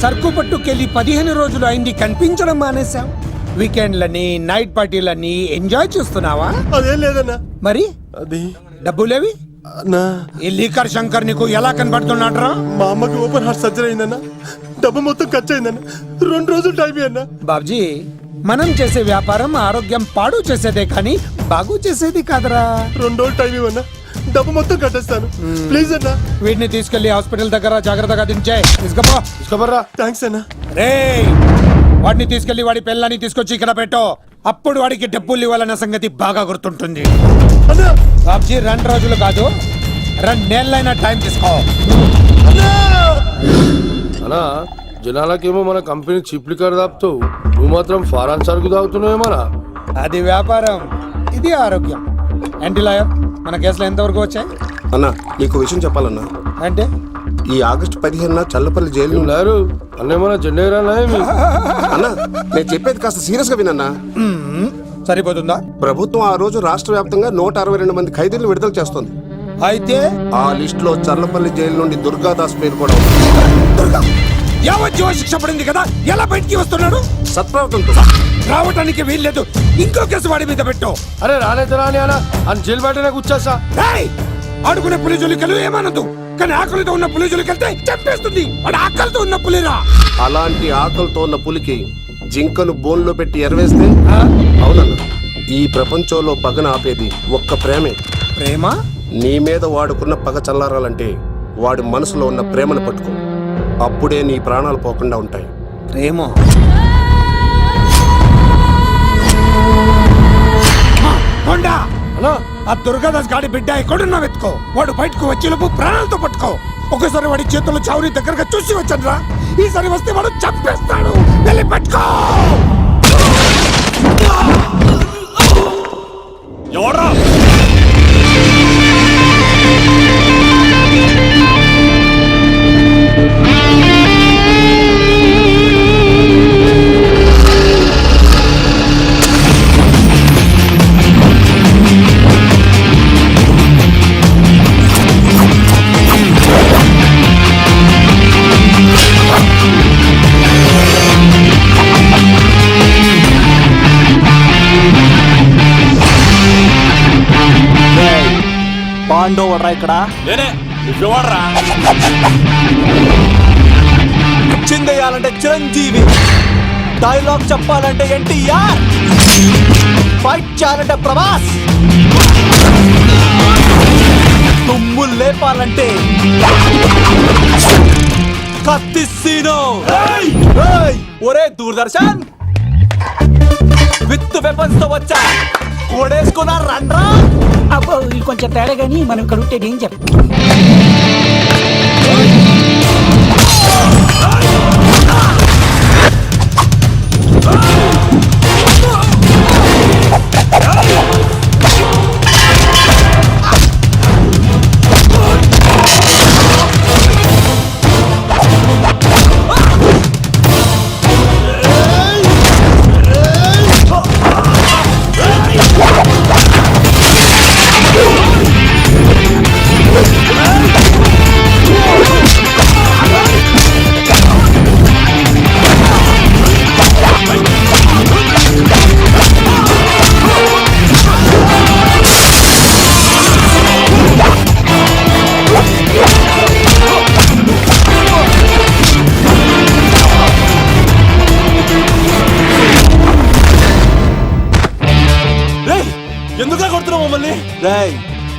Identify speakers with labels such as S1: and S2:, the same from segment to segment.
S1: సరుకు పట్టుకెళ్ళి పదిహేను రోజులు అయింది కనిపించడం మానేశాం. వీకెండ్లని నైట్ పార్టీలని ఎంజాయ్ చేస్తున్నావా?
S2: అదేం లేదన్నా.
S1: మరి?
S2: అది.
S1: డబ్బులేవి
S2: అన్నా.
S1: ఈ లీకర్ శంకర్ నీకు ఎలా కనబడుతున్నాడ్రా?
S2: మా అమ్మకి ఓపెన్ హార్ట్ సర్జరీ అయిందన్నా. డబ్బు మొత్తం ఖర్చు అయిందన్నా రెండు రోజులు టైం అన్నా
S1: బాబ్జీ మనం చేసే వ్యాపారం ఆరోగ్యం పాడు చేసేదే కానీ బాగు చేసేది కాదరా.
S2: రెండు రోజులు టైం ఇవ్వన్నా. డబ్బు మొత్తం కట్టేస్తాను. ప్లీజ్ అన్నా.
S1: వీటిని తీసుకెళ్ళి హాస్పిటల్ దగ్గర జాగ్రత్తగా దించే తీసుకపో.
S2: తీసుకోబర్రా థ్యాంక్స్ అన్నా.
S1: రే వాడిని తీసుకెళ్ళి వాడి పిల్లని తీసుకొచ్చి ఇక్కడ పెట్టు. అప్పుడు వాడికి డబ్బులు ఇవ్వాలన్న సంగతి బాగా గుర్తుంటుంది.
S2: అన్నా.
S1: బాబ్జీ రెండు రోజులు కాదు రెండు నెలలైనా టైం తీసుకో.
S3: అనా జనాలకేమో మన కంపెనీ చీప్ లిక్కర్ తాపుతావు నువ్వు మాత్రం ఫారాన్ సరుకు తాగుతున్నావేమరా
S1: అది వ్యాపారం ఇది ఆరోగ్యం. ఏంటి లాయర్? మన కేసులో ఎంతవరకు వచ్చాయి?
S4: అన్నా నీకు విషయం చెప్పాలన్నా.
S1: అంటే?
S4: ఈ ఆగస్టు పదిహేనున చల్లపల్లి జైలు
S3: అన్నేమన్నా
S4: అన్నా నేను చెప్పేది కాస్త సీరియస్గా వినన్నా
S1: సరిపోతుందా?
S4: ప్రభుత్వం ఆ రోజు రాష్ట్ర వ్యాప్తంగా నూట అరవై రెండు మంది ఖైదీలను విడుదల చేస్తుంది.
S1: అయితే?
S4: ఆ లిస్ట్లో చల్లపల్లి జైలు నుండి దుర్గాదాస్ పేరు కూడా ఉంది.
S1: దుర్గా. యావజ్జీవ శిక్ష పడింది కదా? ఎలా బయటికి వస్తున్నాడు?
S4: సత్ప్రవర్తనతో
S1: రావటానికి వీల్లేదు. ఇంకో కేసు వాడి మీద పెట్టు.
S3: అరే రానైతే రాని అనా అని జైలు బయటనే కూర్చోసా
S1: రేయ్! ఆడుకునే పులిజులికలు ఏమనదు. కానీ ఆకలితో ఉన్న పులిజులికెళ్తే చంపేస్తుంది. వాడు ఆకలితో ఉన్న పులిరా.
S4: అలాంటి ఆకలితో ఉన్న పులికి జింకను బోన్లో పెట్టి ఎరవేస్తే?
S1: ఆ?
S4: అవునన్నా. ఈ ప్రపంచంలో పగన ఆపేది ఒక్క ప్రేమే.
S1: ప్రేమ?
S4: నీ మీద వాడుకున్న పగ చల్లారాలంటే వాడి మనసులో ఉన్న ప్రేమను పట్టుకో. అప్పుడే నీ ప్రాణాలు పోకుండా ఉంటాయి.
S1: ప్రేమ కొండా!
S3: అనా
S1: ఆ దుర్గాదాస్ గాడి బిడ్డ ఎక్కడున్నా వెతుకో. వాడు బయటకు వచ్చేలోపు ప్రాణాలతో పట్టుకో. ఒకసారి వాడి చేతుల్లో చావుని దగ్గరగా చూసి వచ్చానురా ఈసారి వస్తే వాడు చంపేస్తాడు. వెళ్ళి పట్టుకో!
S2: ఎవడ్రా
S5: పాండవరా ఇక్కడ?
S2: నేనే.
S5: చిందేయాలంటే చిరంజీవి. డైలాగ్ చెప్పాలంటే ఎన్టీఆర్. ఫైట్ చేయాలంటే ప్రభాస్. తుమ్ము లేపాలంటే కత్తిసీను ఒరే దూరదర్శన్! విత్ వెపన్స్తో వచ్చా. కోడేసుకున్నా రండ్రా
S6: అబ్బో ఇది కొంచెం తేడా కానీ మనం ఇక్కడ
S5: డేంజర్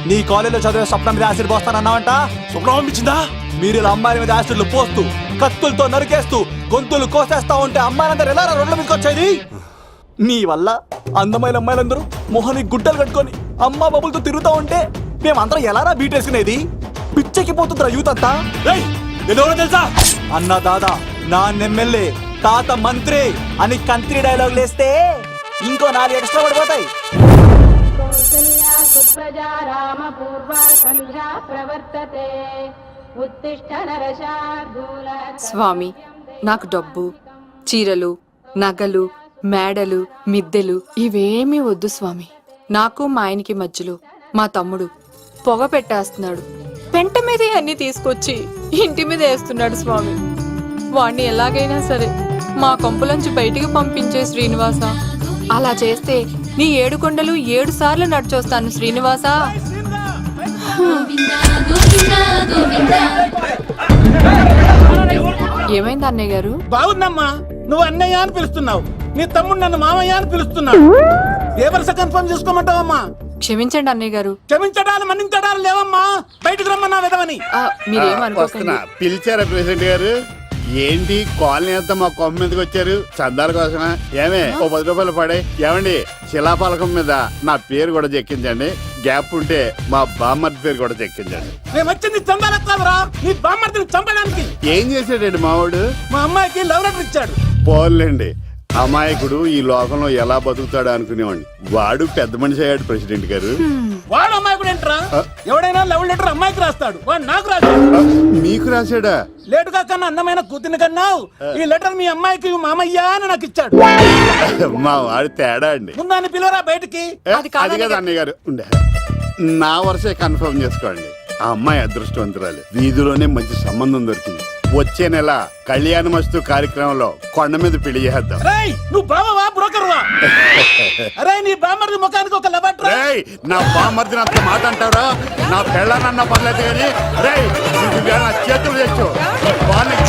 S5: నీ కాలేజీలో చదివే స్వప్నం మీద యాసిడ్ పోస్తానన్నావంట
S2: శుభ్రం పంపించిందా
S5: మీరు ఇలా అమ్మాయిల మీద యాసిడ్లు పోస్తూ కత్తులతో నరికేస్తూ గొంతులు కోసేస్తా ఉంటే అమ్మాయిలందరూ ఎలా రోడ్ల మీదకి వచ్చేది? నీ వల్ల అందమైన అమ్మాయిలందరూ మొహానికి గుడ్డలు కట్టుకొని అమ్మా బబులతో తిరుగుతా ఉంటే మేమందరం ఎలారా బీటేసుకునేది పిచ్చెక్కి పోతుందిరా యూత్ అంతా.
S2: ఎవరో తెలుసా?
S5: అన్న దాదా నా ఎమ్మెల్యే తాత మంత్రి అని కంత్రి డైలాగ్ లేస్తే ఇంకో నాలుగు ఎక్స్ట్రా పడిపోతాయి.
S7: కౌసల్యా సుప్రజా రామ పూర్వ సంధ్యా ప్రవర్తతే. ఉత్తిష్ట నరశార్దూల
S8: స్వామి నాకు డబ్బు చీరలు నగలు మేడలు మిద్దెలు ఇవేమీ వద్దు స్వామి. నాకు మా ఆయనకి మధ్యలో మా తమ్ముడు పొగ పెట్టేస్తున్నాడు. పెంట మీదే అన్ని తీసుకొచ్చి ఇంటి మీద వేస్తున్నాడు స్వామి. వాణ్ణి ఎలాగైనా సరే మా కొంపులంచి బయటికి పంపించే శ్రీనివాస. అలా చేస్తే నీ ఏడు కొండలు ఏడు సార్లు నడిచొస్తాను శ్రీనివాస. ఏమైంది అన్నయ్య గారు?
S9: బాగుందమ్మా నువ్వు అన్నయ్య అని పిలుస్తున్నావు. నీ తమ్ముడు నన్ను మామయ్య అని పిలుస్తున్నాడు. ఏ వరుస కన్ఫర్మ్ చేసుకోమంటావమ్మా?
S8: క్షమించండి అన్నయ్య గారు.
S9: క్షమించడాలు మన్నించడాలు లేవమ్మా. బయటికి రమ్మన్నా విధవని.
S8: ఆ, మీరేమనుకోకండి
S10: పిలిచారా ప్రెసిడెంట్ గారు? ఏంటి కాలనీ అంతా మా కొమ్మ మీదకి వచ్చారు? చందాల కోసమా? ఏమే ఓ పది రూపాయలు పడే. ఏమండి శిలాపలకం మీద నా పేరు కూడా చెక్కించండి. గ్యాప్ ఉంటే మా బామ్మర్ది పేరు కూడా చెక్కించండి.
S9: మేము వచ్చింది చందాలకు కాదురా నీ బామ్మర్తిని చంపడానికి.
S10: ఏం చేశాడండి మావాడు?
S9: మా అమ్మాయికి లవ్ లెటర్ ఇచ్చాడు.
S10: పోన్లేండి. అమాయకుడు ఈ లోకంలో ఎలా బతుకుతాడు అనుకునేవాడిని. వాడు పెద్ద మనిషి అయ్యాడు ప్రెసిడెంట్ గారు.
S9: వాడు అమ్మాయి కూడా ఏంట్రా ఎవడైనా లవ్ లెటర్ అమ్మాయికి రాస్తాడు. వాడు నాకు రాశాడు.
S10: మీకు రాశాడా?
S9: లేటుగా కన్నా అందమైన కూతుని కన్నావు. ఈ లెటర్ మీ అమ్మాయికి మామయ్య అని నాకు ఇచ్చాడు.
S10: మా వాడు తేడా అండి.
S9: ముందాన్ని పిలవరా బయటికి?
S8: అది కాదు
S10: అన్నయ్య గారు. ఉండే. నా వరుసే కన్ఫర్మ్ చేసుకోండి. ఆ అమ్మాయి అదృష్టవంతురాలు. వీధిలోనే మంచి సంబంధం దొరికింది. వచ్చే నెల కళ్యాణ మస్తు కార్యక్రమంలో కొండ మీద పెళ్ళి చేద్దాం
S9: నువ్వు బావవా? అరే నీ బామ్మర్ది ముఖానికి ఒక
S10: రేయ్ నా అంత మాట అంటారా నా పెళ్ళనన్న పర్లేదు కానీ రేయ్ నా చేతులు తెచ్చు వాళ్ళకి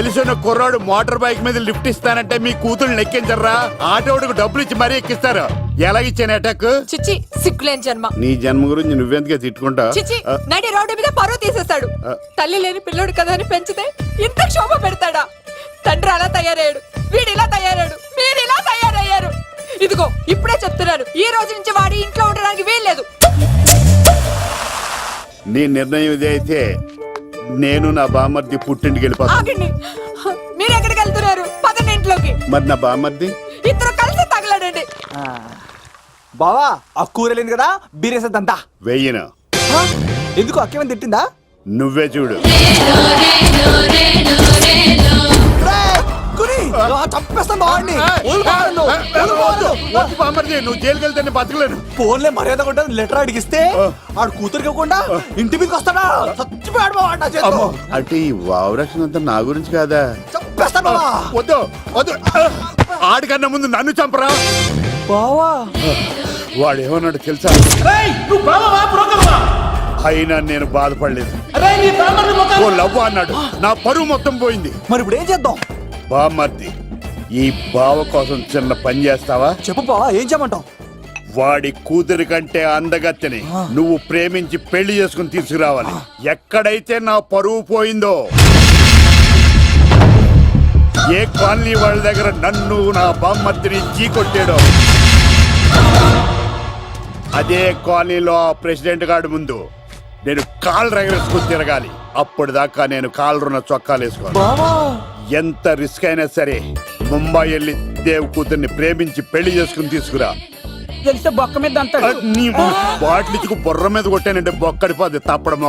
S10: తెలిసిన కుర్రాడు మోటార్ బైక్ మీద లిఫ్ట్ ఇస్తానంటే మీ కూతురు ఎక్కించరా ఆటోడికి డబ్బులు ఇచ్చి మరీ ఎక్కిస్తారు. ఎలాగిచ్చాను అటాక్
S8: చిచ్చి సిగ్గులేని జన్మ.
S10: నీ జన్మ గురించి నువ్వెందుకే తిట్టుకుంటా?
S8: చిచి నడి రోడ్డు మీద పరువు తీసేస్తాడు. తల్లి లేని పిల్లోడు కదా అని పెంచితే ఇంత క్షోభ పెడతాడా? తండ్రి అలా తయారయ్యాడు. వీడు ఇలా తయారయ్యాడు. మీరు ఇలా తయారయ్యారు. ఇదిగో ఇప్పుడే చెప్తున్నారు ఈ రోజు నుంచి వాడి ఇంట్లో ఉండడానికి వీల్లేదు.
S10: నీ నిర్ణయం ఇదే అయితే నేను నా బామర్ది పుట్టింటికి వెళ్ళిపోతాను
S8: ఆగండి. మీరు ఎక్కడికి వెళ్తున్నారు? పదండి ఇంట్లోకి.
S10: మరి నా బామర్ది
S8: ఇద్దరు కలిసి తగలడండి.
S5: బావా ఆ కూర వెళ్ళింది కదా బీరేసేద్దంతా
S10: వెయ్యను.
S5: ఎందుకు అక్కేమని తిట్టిందా?
S10: నువ్వే చూడు.
S5: చంపేస్తాను
S10: బామర్ది నువ్వు జైలుకి వెళ్తే బతకలేను.
S5: ఫోన్లే మర్యాద కూడా లెటర్ అడిగిస్తే ఆడు కూతురికి ఇవ్వకుండా ఇంటి మీదకి వస్తాడా? చచ్చిపోయాడు.
S10: అమ్మో. అంటే ఈ వావరక్షణ అంతా నా గురించి కాదా?
S5: చంపేస్తాను
S10: వద్దు వద్దు. ఆడికన్నా ముందు నన్ను చంపరా?
S5: బావా.
S10: వాడు ఏమన్నాడు తెలుసా? అయినా నేను బాధపడలేదు.
S9: అరే నీ బామ్మర్ది
S10: ఓ అన్నాడు. నా పరువు మొత్తం పోయింది.
S5: మరి ఇప్పుడు ఏం చేద్దాం?
S10: బామర్ది ఈ బావ కోసం చిన్న పని చేస్తావా?
S5: చెప్పు బావా ఏం చేయమంటావు?
S10: వాడి కూతురి కంటే అందగత్తెని నువ్వు ప్రేమించి పెళ్ళి చేసుకుని తీసుకురావాలి. ఎక్కడైతే నా పరువు పోయిందో ఏ కాలనీ వాళ్ళ దగ్గర నన్ను నా బామ్మర్తిని చీకొట్టాడో అదే కాలనీలో ఆ ప్రెసిడెంట్ గారి ముందు నేను కాళ్ళు రగరేసుకుని తిరగాలి. అప్పుడు దాకా నేను కాళ్ళరున్న చొక్కాలు వేసుకోను. ఎంత రిస్క్ అయినా సరే ముంబై వెళ్ళి దేవ్ కూతుర్ని ప్రేమించి పెళ్ళి చేసుకుని తీసుకురా.
S6: తెలిస్తే బొక్క మీద అంటాడు.
S10: నీ బాటిల్ ఇచ్చుకు బుర్ర మీద కొట్టానంటే బొక్కడిపోద్ది తప్పడం ఒక